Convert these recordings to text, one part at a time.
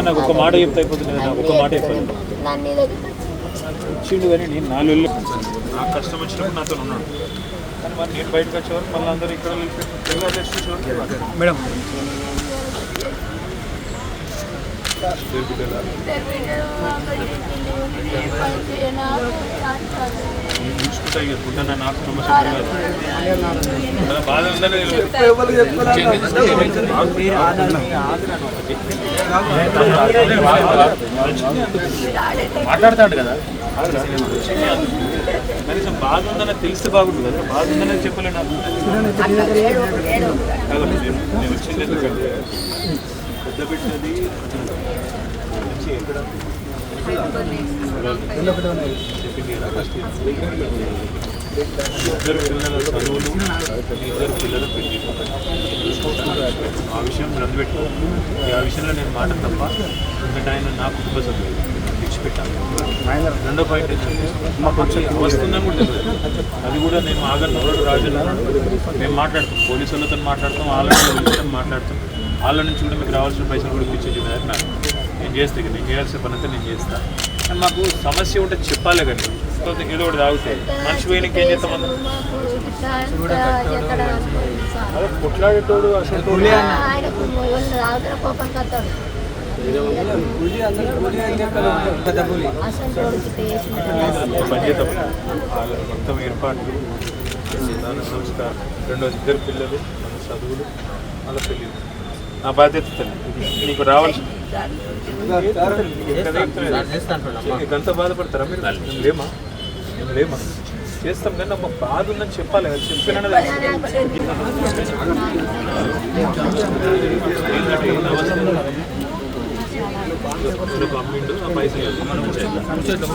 నాకు ఒక మాట చెప్తే అయిపోతుంది నాకు ఒక మాట చెప్పాలి వచ్చిండు కానీ నేను నాలుగు వెళ్ళి నాకు కష్టం వచ్చినప్పుడు నాతో ఉన్నాడు కానీ మరి నేను బయటకు వచ్చేవారు మళ్ళీ అందరూ ఇక్కడ మేడం చూసుకుంటా నాకు సమస్య కాదు బాధ ఉందని మాట్లాడతాడు కదా. కనీసం బాధ ఉందని తెలిస్తే బాగుంటుంది కదా బాధ ఉందని నాకు. నేను నేను వచ్చింది ఎందుకంటే పెద్ద పెట్టినది ఇద్దరు పిల్లల చదువులు ఇద్దరు పిల్లల పెళ్ళి. ఆ విషయం నన్ను పెట్టు. ఆ విషయంలో నేను మాట తప్ప ఎందుకంటే ఆయన నా కుటుంబ సభ్యులు విడిచిపెట్టాను రెండో పాయింట్ మాకు వచ్చే వస్తుందని కూడా తెలియదు అది కూడా నేను ఆగను. నోడు రాజు మేము మాట్లాడతాం. పోలీసు వాళ్ళతో మాట్లాడతాం. వాళ్ళ మాట్లాడతాం. వాళ్ళ నుంచి కూడా మీకు రావాల్సిన పైసలు కూడా ఇప్పించే జిమ్మేదారి నాకు నేను చేస్తే నేను చేయాల్సిన పని అంతా నేను చేస్తాను కానీ మాకు సమస్య ఉంటే చెప్పాలి కానీ ఏదో ఒకటి తాగుతాయి మనిషి పోయినకి ఏం చేస్తాం అదే కొట్లాడేటోడు అసలు మొత్తం ఏర్పాట్లు దాన సంస్కారం. రెండోది ఇద్దరు పిల్లలు మన చదువులు వాళ్ళ పెళ్ళి నా బాధ్యత. నీకు రావాల్సి ఎంత బాధపడతారా మీరు? మేము లేమా? మేము లేమా? చేస్తాం కానీ ఒక బాధ ఉందని చెప్పాలి కదా చెప్పిన అమ్మిండు ఆ పైసలు మనం చేద్దాం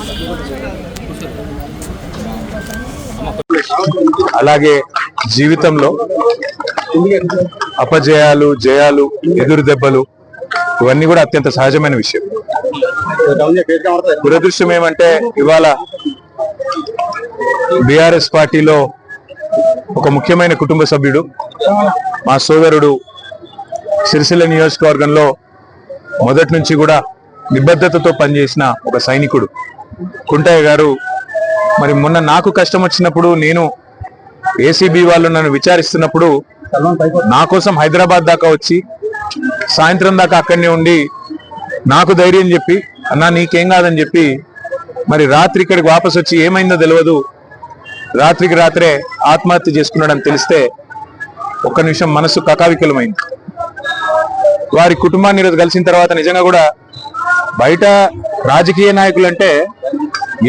అలాగే జీవితంలో అపజయాలు జయాలు ఎదురు దెబ్బలు ఇవన్నీ కూడా అత్యంత సహజమైన విషయం. దురదృష్టం ఏమంటే ఇవాళ బీఆర్ఎస్ పార్టీలో ఒక ముఖ్యమైన కుటుంబ సభ్యుడు మా సోదరుడు సిరిసిల్ల నియోజకవర్గంలో మొదటి నుంచి కూడా నిబద్ధతతో పనిచేసిన ఒక సైనికుడు. కుంటయ్య గారు మరి మొన్న నాకు కష్టం వచ్చినప్పుడు నేను ఏసీబీ వాళ్ళు నన్ను విచారిస్తున్నప్పుడు నా కోసం హైదరాబాద్ దాకా వచ్చి సాయంత్రం దాకా అక్కడనే ఉండి నాకు ధైర్యం చెప్పి అన్నా నీకేం కాదని చెప్పి మరి రాత్రి ఇక్కడికి వాపస్ వచ్చి ఏమైందో తెలియదు రాత్రికి రాత్రే ఆత్మహత్య చేసుకున్నాడని తెలిస్తే ఒక్క నిమిషం మనసు కకావికలమైంది. వారి కుటుంబాన్ని ఈరోజు కలిసిన తర్వాత నిజంగా కూడా బయట రాజకీయ నాయకులు అంటే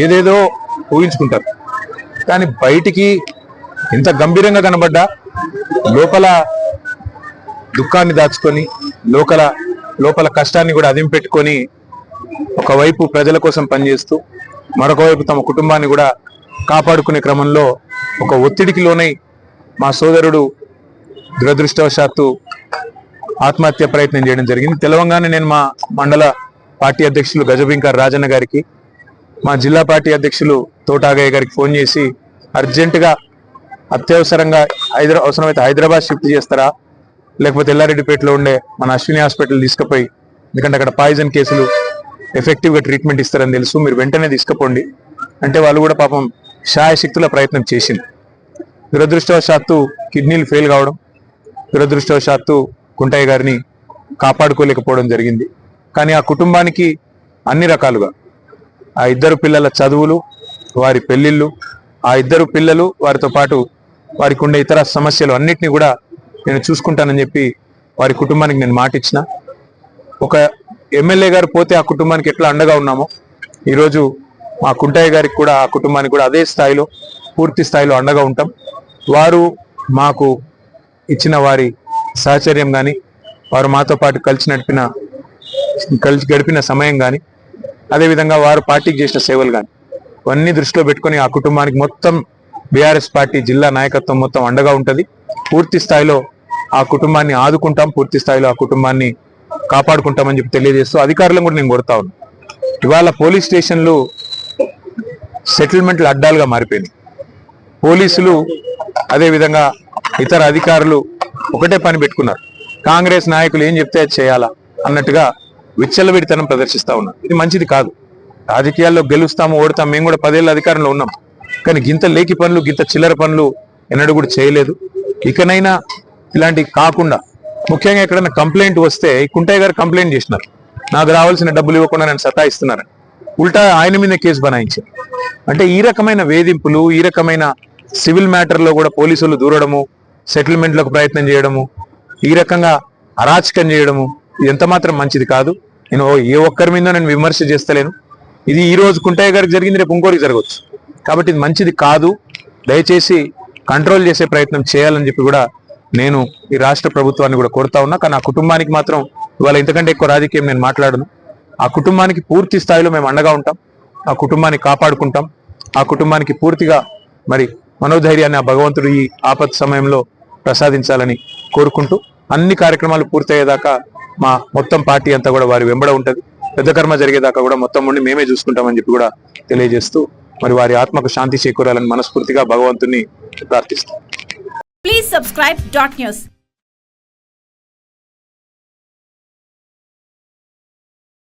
ఏదేదో ఊహించుకుంటారు. కానీ బయటికి ఎంత గంభీరంగా కనబడ్డా లోపల దుఃఖాన్ని దాచుకొని లోపల లోపల కష్టాన్ని కూడా అదిం పెట్టుకొని ఒకవైపు ప్రజల కోసం పనిచేస్తూ మరొక వైపు తమ కుటుంబాన్ని కూడా కాపాడుకునే క్రమంలో ఒక ఒత్తిడికి లోనై మా సోదరుడు దురదృష్టవశాత్తు ఆత్మహత్య ప్రయత్నం చేయడం జరిగింది. తెలవంగానే నేను మా మండల పార్టీ అధ్యక్షులు గజబింకర్ రాజన్న గారికి మా జిల్లా పార్టీ అధ్యక్షులు తోటాగయ్య గారికి ఫోన్ చేసి అర్జెంటుగా అత్యవసరంగా హైదరా అవసరమైతే హైదరాబాద్ షిఫ్ట్ చేస్తారా? లేకపోతే ఎల్లారెడ్డిపేటలో ఉండే మన అశ్విని హాస్పిటల్ తీసుకుపోయి ఎందుకంటే అక్కడ పాయిజన్ కేసులు ఎఫెక్టివ్గా ట్రీట్మెంట్ ఇస్తారని తెలుసు మీరు వెంటనే తీసుకుపోండి. అంటే వాళ్ళు కూడా పాపం శాయశక్తుల ప్రయత్నం చేసింది. దురదృష్టవశాత్తు కిడ్నీలు ఫెయిల్ కావడం దురదృష్టవశాత్తు కుంటయ్య గారిని కాపాడుకోలేకపోవడం జరిగింది. కానీ ఆ కుటుంబానికి అన్ని రకాలుగా ఆ ఇద్దరు పిల్లల చదువులు వారి పెళ్ళిళ్ళు ఆ ఇద్దరు పిల్లలు వారితో పాటు వారికి ఉండే ఇతర సమస్యలు అన్నిటిని కూడా నేను చూసుకుంటానని చెప్పి వారి కుటుంబానికి నేను మాట ఇచ్చిన. ఒక ఎమ్మెల్యే గారు పోతే ఆ కుటుంబానికి ఎట్లా అండగా ఉన్నామో ఈరోజు మా కుంటయ్య గారికి కూడా ఆ కుటుంబానికి కూడా అదే స్థాయిలో పూర్తి స్థాయిలో అండగా ఉంటాం. వారు మాకు ఇచ్చిన వారి సహచర్యం కానీ వారు మాతో పాటు కలిసి నడిపిన కలిసి గడిపిన సమయం కానీ అదేవిధంగా వారు పార్టీకి చేసిన సేవలు కానీ ఇవన్నీ దృష్టిలో పెట్టుకొని ఆ కుటుంబానికి మొత్తం బీఆర్ఎస్ పార్టీ జిల్లా నాయకత్వం మొత్తం అండగా ఉంటుంది. పూర్తి స్థాయిలో ఆ కుటుంబాన్ని ఆదుకుంటాం పూర్తి స్థాయిలో ఆ కుటుంబాన్ని కాపాడుకుంటామని చెప్పి తెలియజేస్తూ అధికారులను కూడా నేను కొడతా ఉన్నాను ఇవాళ పోలీస్ స్టేషన్లు సెటిల్మెంట్లు అడ్డాలుగా మారిపోయినాయి. పోలీసులు అదేవిధంగా ఇతర అధికారులు ఒకటే పని పెట్టుకున్నారు. కాంగ్రెస్ నాయకులు ఏం చెప్తే అది చేయాలా అన్నట్టుగా విచ్చలవిడితనం ప్రదర్శిస్తా ఉన్నారు. ఇది మంచిది కాదు. రాజకీయాల్లో గెలుస్తాము ఓడతాం మేము కూడా పదేళ్ళ అధికారంలో ఉన్నాం. కానీ గింత లేకి పనులు గింత చిల్లర పనులు ఎన్నడూ కూడా చేయలేదు. ఇకనైనా ఇలాంటివి కాకుండా ముఖ్యంగా ఎక్కడైనా కంప్లైంట్ వస్తే కుంటయ్య గారు కంప్లైంట్ చేసినారు. నాకు రావాల్సిన డబ్బులు ఇవ్వకుండా నేను సతాయిస్తున్నారు ఉల్టా ఆయన మీద కేసు బనాయించారు. అంటే ఈ రకమైన వేధింపులు ఈ రకమైన సివిల్ మ్యాటర్లో కూడా పోలీసులు దూరడము సెటిల్మెంట్లకు ప్రయత్నం చేయడము ఈ రకంగా అరాచకం చేయడము ఇది ఎంత మాత్రం మంచిది కాదు. నేను ఏ ఒక్కరి మీద నేను విమర్శ చేస్తలేను. ఇది ఈ రోజు కుంటయ్య గారికి జరిగింది రేపు ఇంకోరికి జరగవచ్చు. కాబట్టి ఇది మంచిది కాదు. దయచేసి కంట్రోల్ చేసే ప్రయత్నం చేయాలని చెప్పి కూడా నేను ఈ రాష్ట్ర ప్రభుత్వాన్ని కూడా కోరుతా ఉన్నా. కానీ ఆ కుటుంబానికి మాత్రం ఇవాళ ఇంతకంటే ఎక్కువ రాజకీయం నేను మాట్లాడను. ఆ కుటుంబానికి పూర్తి స్థాయిలో మేము అండగా ఉంటాం. ఆ కుటుంబాన్ని కాపాడుకుంటాం. ఆ కుటుంబానికి పూర్తిగా మరి మనోధైర్యాన్ని ఆ భగవంతుడు ఈ ఆపత్ సమయంలో ప్రసాదించాలని కోరుకుంటూ అన్ని కార్యక్రమాలు పూర్తయ్యేదాకా మా మొత్తం పార్టీ అంతా కూడా వారి వెంబడ ఉంటుంది. పెద్ద కర్మ జరిగేదాకా కూడా మొత్తం ఉండి మేమే చూసుకుంటామని చెప్పి కూడా తెలియజేస్తూ మరి వారి ఆత్మకు శాంతి చేకూరాలని మనస్ఫూర్తిగా భగవంతుని ప్రార్థిస్తాం ప్లీజ్ సబ్స్క్రైబ్ డాట్ న్యూస్